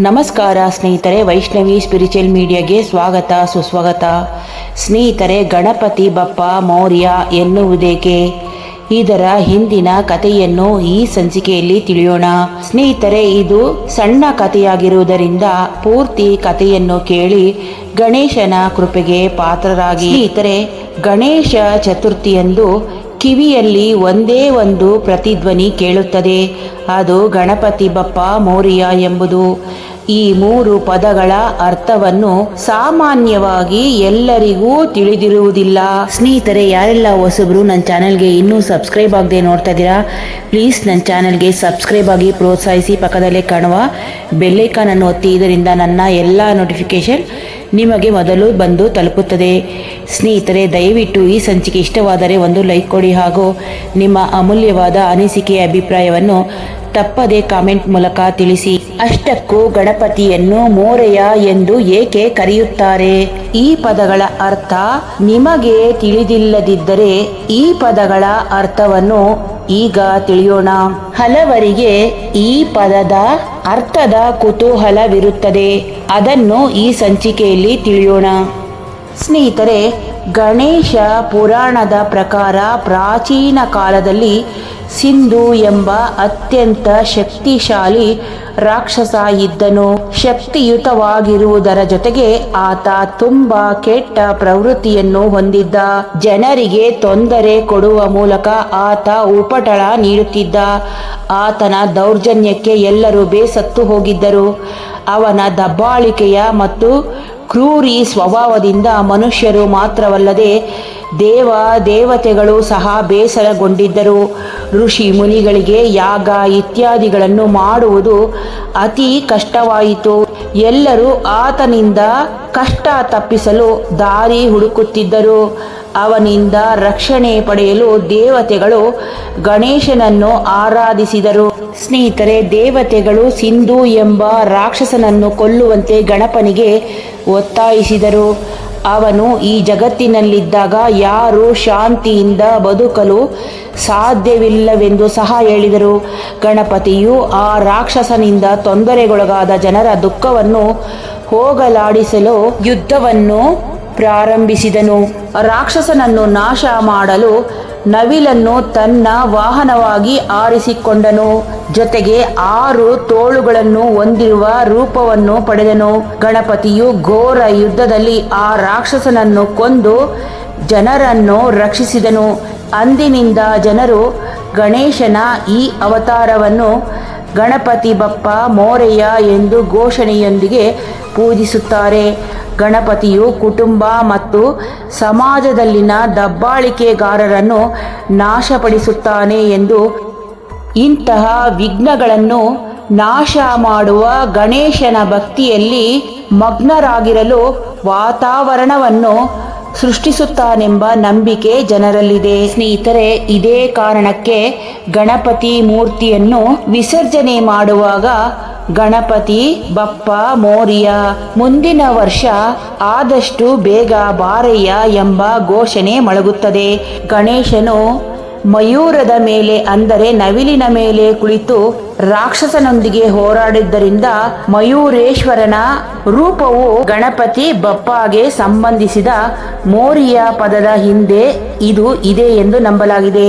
ನಮಸ್ಕಾರ ಸ್ನೇಹಿತರೆ, ವೈಷ್ಣವಿ ಸ್ಪಿರಿಚುವಲ್ ಮೀಡಿಯಾಗೆ ಸ್ವಾಗತ, ಸುಸ್ವಾಗತ. ಸ್ನೇಹಿತರೆ, ಗಣಪತಿ ಬಪ್ಪ ಮೌರ್ಯ ಎನ್ನುವುದೇಕೆ? ಇದರ ಹಿಂದಿನ ಕಥೆಯನ್ನು ಈ ಸಂಚಿಕೆಯಲ್ಲಿ ತಿಳಿಯೋಣ. ಸ್ನೇಹಿತರೆ, ಇದು ಸಣ್ಣ ಕಥೆಯಾಗಿರುವುದರಿಂದ ಪೂರ್ತಿ ಕಥೆಯನ್ನು ಕೇಳಿ ಗಣೇಶನ ಕೃಪೆಗೆ ಪಾತ್ರರಾಗಿ. ಇತರೆ ಗಣೇಶ ಚತುರ್ಥಿಯಂದು ಕಿವಿಯಲ್ಲಿ ಒಂದೇ ಒಂದು ಪ್ರತಿಧ್ವನಿ ಕೇಳುತ್ತದೆ. ಅದು ಗಣಪತಿ ಬಪ್ಪ ಮೌರ್ಯ ಎಂಬುದು. ಈ ಮೂರು ಪದಗಳ ಅರ್ಥವನ್ನು ಸಾಮಾನ್ಯವಾಗಿ ಎಲ್ಲರಿಗೂ ತಿಳಿದಿರುವುದಿಲ್ಲ. ಸ್ನೇಹಿತರೆ, ಯಾರೆಲ್ಲ ಹೊಸಬ್ರು ನನ್ನ ಚಾನಲ್ಗೆ ಇನ್ನೂ ಸಬ್ಸ್ಕ್ರೈಬ್ ಆಗದೆ ನೋಡ್ತಾ ಇದ್ದೀರಾ, ಪ್ಲೀಸ್ ನನ್ನ ಚಾನಲ್ಗೆ ಸಬ್ಸ್ಕ್ರೈಬ್ ಆಗಿ ಪ್ರೋತ್ಸಾಹಿಸಿ ಪಕ್ಕದಲ್ಲೇ ಕಾಣುವ ಬೆಲ್ಲೈಕಾನ್ ಅನ್ನು ಒತ್ತಿ, ಇದರಿಂದ ನನ್ನ ಎಲ್ಲ ನೋಟಿಫಿಕೇಶನ್ ನಿಮಗೆ ಮೊದಲು ಬಂದು ತಲುಪುತ್ತದೆ. ಸ್ನೇಹಿತರೆ, ದಯವಿಟ್ಟು ಈ ಸಂಚಿಕೆ ಇಷ್ಟವಾದರೆ ಒಂದು ಲೈಕ್ ಕೊಡಿ ಹಾಗೂ ನಿಮ್ಮ ಅಮೂಲ್ಯವಾದ ಅನಿಸಿಕೆಯ ಅಭಿಪ್ರಾಯವನ್ನು ತಪ್ಪದೆ ಕಾಮೆಂಟ್ ಮೂಲಕ ತಿಳಿಸಿ, ಅಷ್ಟಕ್ಕೂ ಗಣಪತಿಯನ್ನು ಮೋರೆಯ ಎಂದು ಏಕೆ ಕರೆಯುತ್ತಾರೆ? ಈ ಪದಗಳ ಅರ್ಥ ನಿಮಗೆ ತಿಳಿದಿಲ್ಲದಿದ್ದರೆ ಈ ಪದಗಳ ಅರ್ಥವನ್ನು ಈಗ ತಿಳಿಯೋಣ. ಹಲವರಿಗೆ ಈ ಪದದ ಅರ್ಥದ ಕುತೂಹಲವಿರುತ್ತದೆ. ಅದನ್ನು ಈ ಸಂಚಿಕೆಯಲ್ಲಿ ತಿಳಿಯೋಣ. ಸ್ನೇಹಿತರೆ, ಗಣೇಶ ಪುರಾಣದ ಪ್ರಕಾರ ಪ್ರಾಚೀನ ಕಾಲದಲ್ಲಿ ಸಿಂಧು ಎಂಬ ಅತ್ಯಂತ ಶಕ್ತಿಶಾಲಿ ರಾಕ್ಷಸ ಇದ್ದನು ಶಕ್ತಿಯುತವಾಗಿರುವುದರ ಜೊತೆಗೆ ಆತ ತುಂಬಾ ಕೆಟ್ಟ ಪ್ರವೃತ್ತಿಯನ್ನು ಹೊಂದಿದ್ದ. ಜನರಿಗೆ ತೊಂದರೆ ಕೊಡುವ ಮೂಲಕ ಆತ ಉಪಟಳ ನೀಡುತ್ತಿದ್ದ. ಆತನ ದೌರ್ಜನ್ಯಕ್ಕೆ ಎಲ್ಲರೂ ಬೇಸತ್ತು ಹೋಗಿದ್ದರು. ಅವನ ದಬ್ಬಾಳಿಕೆಯ ಮತ್ತು ಕ್ರೂರಿ ಸ್ವಭಾವದಿಂದ ಮನುಷ್ಯರು ಮಾತ್ರವಲ್ಲದೆ ದೇವ ದೇವತೆಗಳು ಸಹ ಬೇಸರಗೊಂಡಿದ್ದರು. ಋಷಿ ಮುನಿಗಳಿಗೆ ಯಾಗ ಇತ್ಯಾದಿಗಳನ್ನು ಮಾಡುವುದು ಅತಿ ಕಷ್ಟವಾಯಿತು. ಎಲ್ಲರೂ ಆತನಿಂದ ಕಷ್ಟ ತಪ್ಪಿಸಲು ದಾರಿ ಹುಡುಕುತ್ತಿದ್ದರು. ಅವನಿಂದ ರಕ್ಷಣೆ ಪಡೆಯಲು ದೇವತೆಗಳು ಗಣೇಶನನ್ನು ಆರಾಧಿಸಿದರು. ಸ್ನೇಹಿತರೆ, ದೇವತೆಗಳು ಸಿಂಧು ಎಂಬ ರಾಕ್ಷಸನನ್ನು ಕೊಲ್ಲುವಂತೆ ಗಣಪನಿಗೆ ಒತ್ತಾಯಿಸಿದರು. ಅವನು ಈ ಜಗತ್ತಿನಲ್ಲಿದ್ದಾಗ ಯಾರು ಶಾಂತಿಯಿಂದ ಬದುಕಲು ಸಾಧ್ಯವಿಲ್ಲವೆಂದು ಸಹ ಹೇಳಿದರು. ಗಣಪತಿಯು ಆ ರಾಕ್ಷಸನಿಂದ ತೊಂದರೆಗೊಳಗಾದ ಜನರ ದುಃಖವನ್ನು ಹೋಗಲಾಡಿಸಲು ಯುದ್ಧವನ್ನು ಪ್ರಾರಂಭಿಸಿದನು. ರಾಕ್ಷಸನನ್ನು ನಾಶ ಮಾಡಲು ನವಿಲನ್ನು ತನ್ನ ವಾಹನವಾಗಿ ಆರಿಸಿಕೊಂಡನು. ಜೊತೆಗೆ ಆರು ತೋಳುಗಳನ್ನು ಹೊಂದಿರುವ ರೂಪವನ್ನು ಪಡೆದನು. ಗಣಪತಿಯು ಘೋರ ಯುದ್ಧದಲ್ಲಿ ಆ ರಾಕ್ಷಸನನ್ನು ಕೊಂದು ಜನರನ್ನು ರಕ್ಷಿಸಿದನು. ಅಂದಿನಿಂದ ಜನರು ಗಣೇಶನ ಈ ಅವತಾರವನ್ನು ಗಣಪತಿ ಬಪ್ಪ ಮೋರೆಯ ಎಂದು ಘೋಷಣೆಯೊಂದಿಗೆ ಪೂಜಿಸುತ್ತಾರೆ. ಗಣಪತಿಯು ಕುಟುಂಬ ಮತ್ತು ಸಮಾಜದಲ್ಲಿನ ದಬ್ಬಾಳಿಕೆಗಾರರನ್ನು ನಾಶಪಡಿಸುತ್ತಾನೆ ಎಂದು ಇಂತಹ ವಿಘ್ನಗಳನ್ನು ನಾಶ ಮಾಡುವ ಗಣೇಶನ ಭಕ್ತಿಯಲ್ಲಿ ಮಗ್ನರಾಗಿರಲು ವಾತಾವರಣವನ್ನು ಸೃಷ್ಟಿಸುತ್ತಾನೆಂಬ ನಂಬಿಕೆ ಜನರಲ್ಲಿದೆ. ಸ್ನೇಹಿತರೆ, ಇದೇ ಕಾರಣಕ್ಕೆ ಗಣಪತಿ ಮೂರ್ತಿಯನ್ನು ವಿಸರ್ಜನೆ ಮಾಡುವಾಗ ಗಣಪತಿ, ಬಪ್ಪ, ಮೋರಿಯ ಮುಂದಿನ ವರ್ಷ ಆದಷ್ಟು ಬೇಗ ಬಾರಯ್ಯ ಎಂಬ ಘೋಷಣೆ ಮೊಳಗುತ್ತದೆ ಗಣೇಶನು ಮಯೂರದ ಮೇಲೆ, ಅಂದರೆ ನವಿಲಿನ ಮೇಲೆ ಕುಳಿತು ರಾಕ್ಷಸನೊಂದಿಗೆ ಹೋರಾಡಿದ್ದರಿಂದ ಮಯೂರೇಶ್ವರನ ರೂಪವು ಗಣಪತಿ ಬಪ್ಪಗೆ ಸಂಬಂಧಿಸಿದ ಮೋರಿಯ ಪದದ ಹಿಂದೆ ಇದು ಇದೆ ಎಂದು ನಂಬಲಾಗಿದೆ.